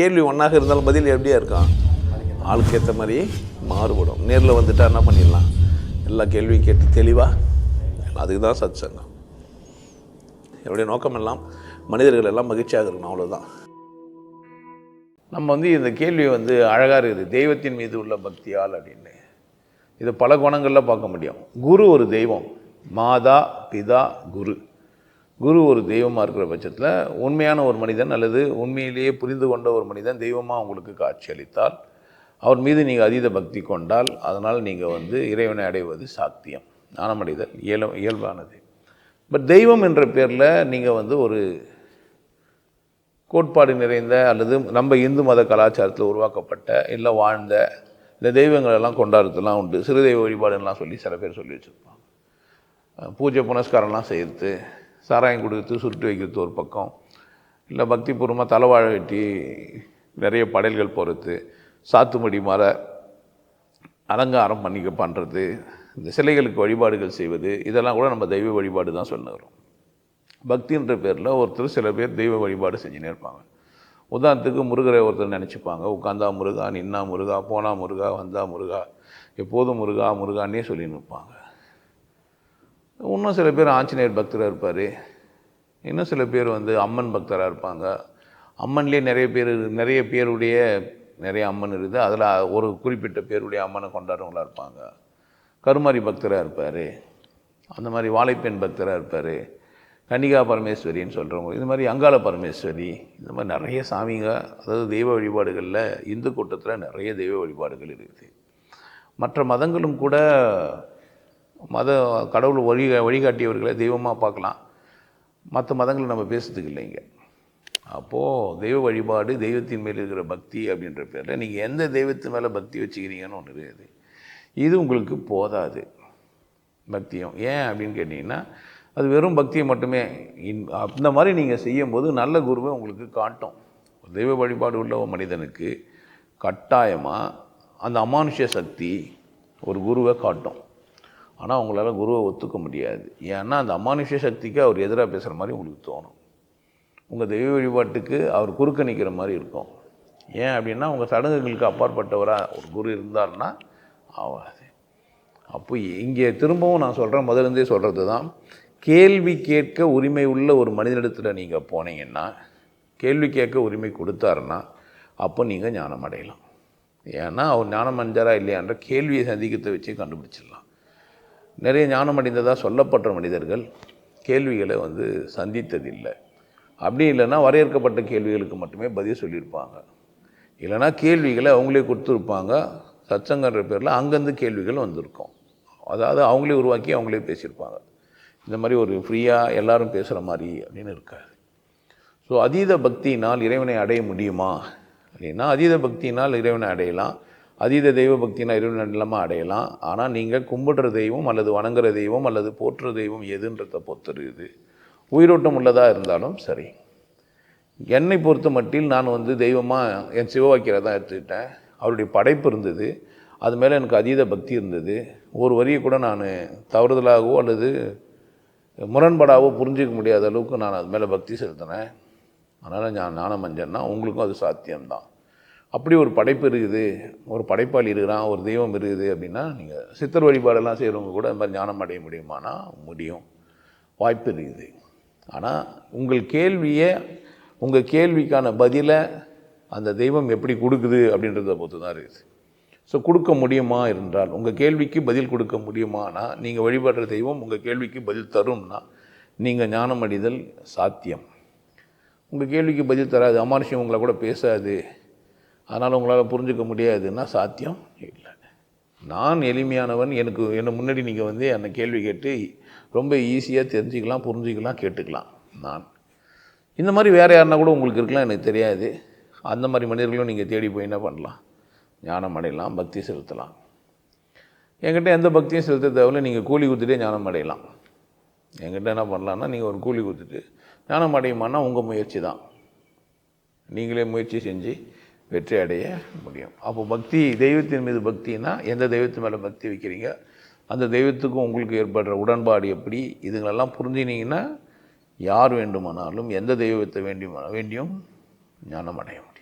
கேள்வி ஒன்றாக இருந்தாலும் பதில் எப்படியா இருக்கான் ஆளுக்கு ஏற்ற மாதிரி மாறுபடும். நேரில் வந்துட்டா என்ன பண்ணிடலாம்? எல்லா கேள்வியும் கேட்டு தெளிவாக அதுக்கு தான் சத் சங்கம் என்னுடைய நோக்கம் எல்லாம் மனிதர்கள் எல்லாம் மகிழ்ச்சியாக இருக்கணும் அவ்வளோதான் நம்ம வந்து இந்த கேள்வி வந்து அழகாக இருக்குது. தெய்வத்தின் மீது உள்ள பக்தியால் அப்படின்னு. இது பல குணங்களில் பார்க்க முடியும். குரு ஒரு தெய்வம். மாதா பிதா குரு. குரு ஒரு தெய்வமாக இருக்கிற பட்சத்தில் உண்மையான ஒரு மனிதன் அல்லது உண்மையிலேயே புரிந்து கொண்ட ஒரு மனிதன் தெய்வமாக உங்களுக்கு காட்சி அளித்தால் அவர் மீது நீங்கள் அதீத பக்தி கொண்டால் அதனால் நீங்கள் வந்து இறைவனை அடைவது சாத்தியம். ஞானமடைதல் இயல இயல்பானது. பட் தெய்வம் என்ற பேரில் நீங்கள் வந்து ஒரு கோட்பாடு நிறைந்த அல்லது நம்ம இந்து மத கலாச்சாரத்தில் உருவாக்கப்பட்ட இல்லை வாழ்ந்த இந்த தெய்வங்களெல்லாம் கொண்டாடுறதுலாம் உண்டு. சிறு தெய்வ வழிபாடுலாம் சொல்லி சில பேர் சொல்லி வச்சுருப்பாங்க. பூஜை புனஸ்காரம்லாம் செய்கிறது சாராயம் கொடுத்து சுருட்டு வைக்கிறது ஒரு பக்கம். இல்லை பக்திபூர்வமாக தலைவாழ வெட்டி நிறைய படையல்கள் போகிறது சாத்துமடி மர அலங்காரம் பண்ணிக்க பண்ணுறது இந்த சிலைகளுக்கு வழிபாடுகள் செய்வது இதெல்லாம் கூட நம்ம தெய்வ வழிபாடு தான் சொல்லுகிறோம் பக்தின்ற பேரில் ஒருத்தர் சில பேர் தெய்வ வழிபாடு செஞ்சுனே இருப்பாங்க. உதாரணத்துக்கு முருகரை ஒருத்தர் நினச்சிப்பாங்க. உட்காந்தா முருகா நின்னா முருகா போனா முருகா வந்தா முருகா எப்போதும் முருகா முருகான்னே சொல்லின்னு இருப்பாங்க. இன்னும் சில பேர் ஆஞ்சநேயர் பக்தராக இருப்பார். இன்னும் சில பேர் வந்து அம்மன் பக்தராக இருப்பாங்க. அம்மன்லேயே நிறைய பேர் நிறைய பேருடைய நிறைய அம்மன் இருக்குது. அதில் ஒரு குறிப்பிட்ட பேருடைய அம்மனை கொண்டாடுறவங்களா இருப்பாங்க. கருமாரி பக்தராக இருப்பார். அந்த மாதிரி வாழைப்பெண் பக்தராக இருப்பார். கன்னிகா பரமேஸ்வரின்னு சொல்கிறவங்க இது மாதிரி அங்காள பரமேஸ்வரி. இந்த மாதிரி நிறைய சாமிங்க அதாவது தெய்வ வழிபாடுகளில் இந்து கூட்டத்தில் நிறைய தெய்வ வழிபாடுகள் இருக்குது. மற்ற மதங்களும் கூட மத கடவுள் வழி வழிகாட்டியவர்களை தெய்வமாக பார்க்கலாம். மற்ற மதங்களை நம்ம பேசுறதுக்கு இல்லைங்க அப்போது தெய்வ வழிபாடு தெய்வத்தின் மேல் இருக்கிற பக்தி அப்படின்ற பேரில் நீங்கள் எந்த தெய்வத்து மேலே பக்தி வச்சுக்கிறீங்கன்னு ஒன்று இருக்குது இது உங்களுக்கு போதாது. பக்தியும். ஏன் அப்படின்னு கேட்டிங்கன்னா அது வெறும் பக்தியை மட்டுமே. இன் அந்த மாதிரி நீங்கள் செய்யும்போது நல்ல குருவை உங்களுக்கு காட்டும். தெய்வ வழிபாடு உள்ள மனிதனுக்கு கட்டாயமாக அந்த அமானுஷ்ய சக்தி ஒரு குருவை காட்டும். ஆனால் உங்களால் குருவை ஒத்துக்க முடியாது. ஏன்னா அந்த அமானுஷ்ய சக்திக்கு அவர் எதிராக பேசுகிற மாதிரி உங்களுக்கு தோணும். உங்கள் தெய்வ வழிபாட்டுக்கு அவர் குறுக்க நிற்கிற மாதிரி இருக்கும். ஏன் அப்படின்னா உங்கள் சடங்குகளுக்கு அப்பாற்பட்டவராக ஒரு குரு இருந்தார்னா ஆகாது அப்போ இங்கே திரும்பவும் நான் சொல்கிறேன் முதலேருந்தே சொல்கிறது தான் கேள்வி கேட்க உரிமை உள்ள ஒரு மனிதனிடத்தில் நீங்கள் போனீங்கன்னா கேள்வி கேட்க உரிமை கொடுத்தாருன்னா அப்போ நீங்கள் ஞானம் அடையலாம் ஏன்னா அவர் ஞானம் அடைஞ்சாரா இல்லையான்ற கேள்வியை சந்திக்கத்தை வச்சு கண்டுபிடிச்சிடலாம். நிறைய ஞானம் அடைந்ததாக சொல்லப்பட்ட மனிதர்கள் கேள்விகளை வந்து சந்தித்ததில்லை. அப்படி இல்லைன்னா வரையறுக்கப்பட்ட கேள்விகளுக்கு மட்டுமே பதில் சொல்லியிருப்பாங்க. இல்லைன்னா கேள்விகளை அவங்களே கொடுத்துருப்பாங்க. சச்சங்கன்ற பேரில் அங்கேருந்து கேள்விகள் வந்திருக்கும். அதாவது அவங்களே உருவாக்கி அவங்களே பேசியிருப்பாங்க. இந்த மாதிரி ஒரு ஃப்ரீயாக எல்லாரும் பேசுகிற மாதிரி அப்படின்னு இருக்காது. ஸோ அதீத பக்தியினால் இறைவனை அடைய முடியுமா? அப்படின்னா அதீத பக்தியினால் இறைவனை அடையலாம். அதீத தெய்வ பக்தினா இறைவனை நிலமாக அடையலாம். ஆனால் நீங்கள் கும்பிடுற தெய்வம் அல்லது வணங்குற தெய்வம் அல்லது போற்றுற தெய்வம் எதுன்றத பொறுத்து உயிரோட்டம் உள்ளதாக இருந்தாலும் சரி. என்னை பொறுத்த மட்டில் நான் வந்து தெய்வமாக என் சிவவாக்கியரை தான் எடுத்துக்கிட்டேன். அவருடைய படைப்பு இருந்தது. அது மேலே எனக்கு அதீத பக்தி இருந்தது. ஒரு வரியை கூட நான் தவறுதலாகவோ அல்லது முரண்பாடாகவோ புரிஞ்சிக்க முடியாத அளவுக்கு நான் அது மேலே பக்தி செலுத்தினேன். அதனால் நான் ஞானமஞ்சன்னா உங்களுக்கும் அது சாத்தியம்தான். அப்படி ஒரு படைப்பு இருக்குது. ஒரு படைப்பாளி இருக்கிறான் ஒரு தெய்வம் இருக்குது அப்படின்னா நீங்கள் சித்தர் வழிபாடெல்லாம் செய்கிறவங்க கூட இந்த மாதிரி ஞானம் அடைய முடியுமானா முடியும். வாய்ப்பு இருக்குது. ஆனால் உங்கள் கேள்வியை உங்கள் கேள்விக்கான பதிலை அந்த தெய்வம் எப்படி கொடுக்குது அப்படின்றத பொறுத்து தான் இருக்குது. ஸோ கொடுக்க முடியுமா என்றால் உங்கள் கேள்விக்கு பதில் கொடுக்க முடியுமானா நீங்கள் வழிபடுற தெய்வம் உங்கள் கேள்விக்கு பதில் தரும்னா நீங்கள் ஞானம் அடைதல் சாத்தியம். உங்கள் கேள்விக்கு பதில் தராது. அமானுஷம் உங்களை கூட பேசாது. அதனால் உங்களால் புரிஞ்சுக்க முடியாதுன்னா சாத்தியம் இல்லை. நான் எளிமையானவன் எனக்கு என்னை முன்னாடி நீங்கள் வந்து என்னை கேள்வி கேட்டு ரொம்ப ஈஸியாக தெரிஞ்சுக்கலாம் புரிஞ்சுக்கலாம் கேட்டுக்கலாம். நான். இந்த மாதிரி வேறு யாருன்னா கூட உங்களுக்கு இருக்கலாம் எனக்கு தெரியாது. அந்த மாதிரி மனிதர்களும் நீங்கள் தேடி போய் என்ன பண்ணலாம்? ஞானம் அடையலாம் பக்தி செலுத்தலாம். என்கிட்ட எந்த பக்தியும் செலுத்த தேவையில்ல நீங்கள் கூலி கொடுத்துட்டே ஞானம் அடையலாம். என்கிட்ட என்ன பண்ணலான்னா நீங்கள் ஒரு கூலி கொடுத்துட்டு ஞானம் அடையுமானா உங்கள் முயற்சி தான். நீங்களே முயற்சி செஞ்சு வெற்றி அடைய முடியும். அப்போ பக்தி தெய்வத்தின் மீது பக்தினா எந்த தெய்வத்து மேலே பக்தி வைக்கிறீங்க? அந்த தெய்வத்துக்கும் உங்களுக்கு ஏற்படுற உடன்பாடு எப்படி? இதுங்களெல்லாம் புரிஞ்சினீங்கன்னா யார் வேண்டுமானாலும் எந்த தெய்வத்தை வேண்டியும் வேண்டியும் ஞானம் அடைய முடியும்.